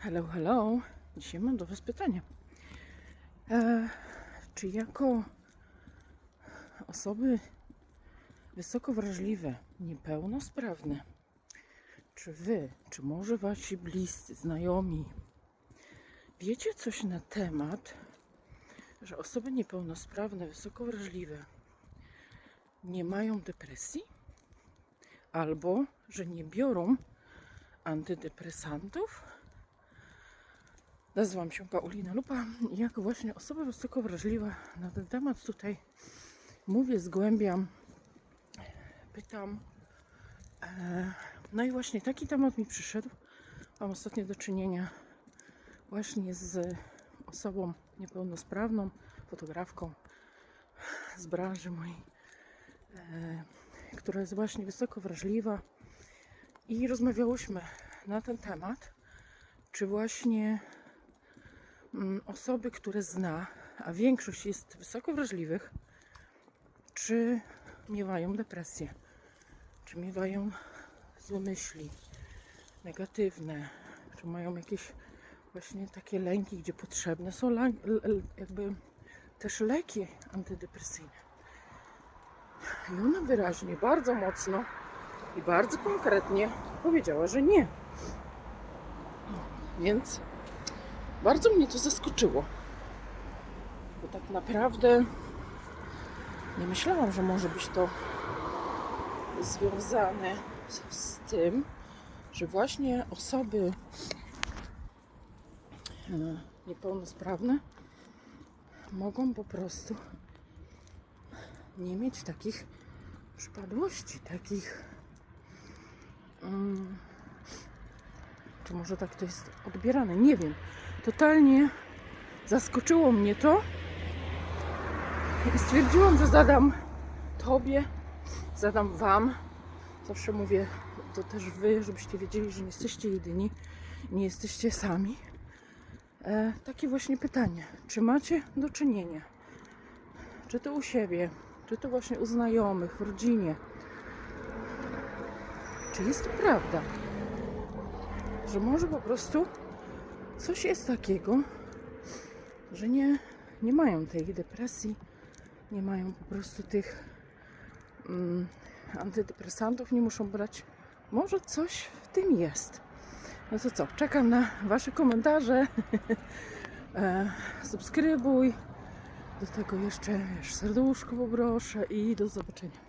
Hello, hello. Dzisiaj mam do Was pytanie. E, czy jako osoby wysoko wrażliwe, niepełnosprawne, czy Wy, czy może Wasi bliscy, znajomi, wiecie coś na temat, że osoby niepełnosprawne, wysoko wrażliwe nie mają depresji? Albo, że nie biorą antydepresantów? Nazywam się Paulina Lupa i jako właśnie osoba wysoko wrażliwa na ten temat tutaj mówię, zgłębiam, pytam. E, No i właśnie taki temat mi przyszedł. Mam ostatnio do czynienia właśnie z osobą niepełnosprawną, fotografką z branży mojej, e, która jest właśnie wysoko wrażliwa i rozmawiałyśmy na ten temat, czy właśnie osoby, które zna, a większość jest wysoko wrażliwych, czy miewają depresję, czy miewają złe myśli, negatywne, czy mają jakieś właśnie takie lęki, gdzie potrzebne są jakby też leki antydepresyjne. I ona wyraźnie, bardzo mocno i bardzo konkretnie powiedziała, że nie. Więc bardzo mnie to zaskoczyło. Bo tak naprawdę nie myślałam, że może być to związane z, tym, że właśnie osoby e, niepełnosprawne mogą po prostu nie mieć takich przypadłości, takich. mm, czy może tak to jest odbierane? Nie wiem. Totalnie zaskoczyło mnie to i stwierdziłam, że zadam Tobie, zadam Wam. Zawsze mówię to też Wy, żebyście wiedzieli, że nie jesteście jedyni, nie jesteście sami. E, takie właśnie pytanie. Czy macie do czynienia? Czy to u siebie, czy to właśnie u znajomych, w rodzinie? Czy jest to prawda? Że może po prostu coś jest takiego, że nie, nie mają tej depresji, nie mają po prostu tych mm, antydepresantów, nie muszą brać. Może coś w tym jest. No to co, czekam na Wasze komentarze. e, subskrybuj. Do tego jeszcze wiesz, serduszko poproszę i do zobaczenia.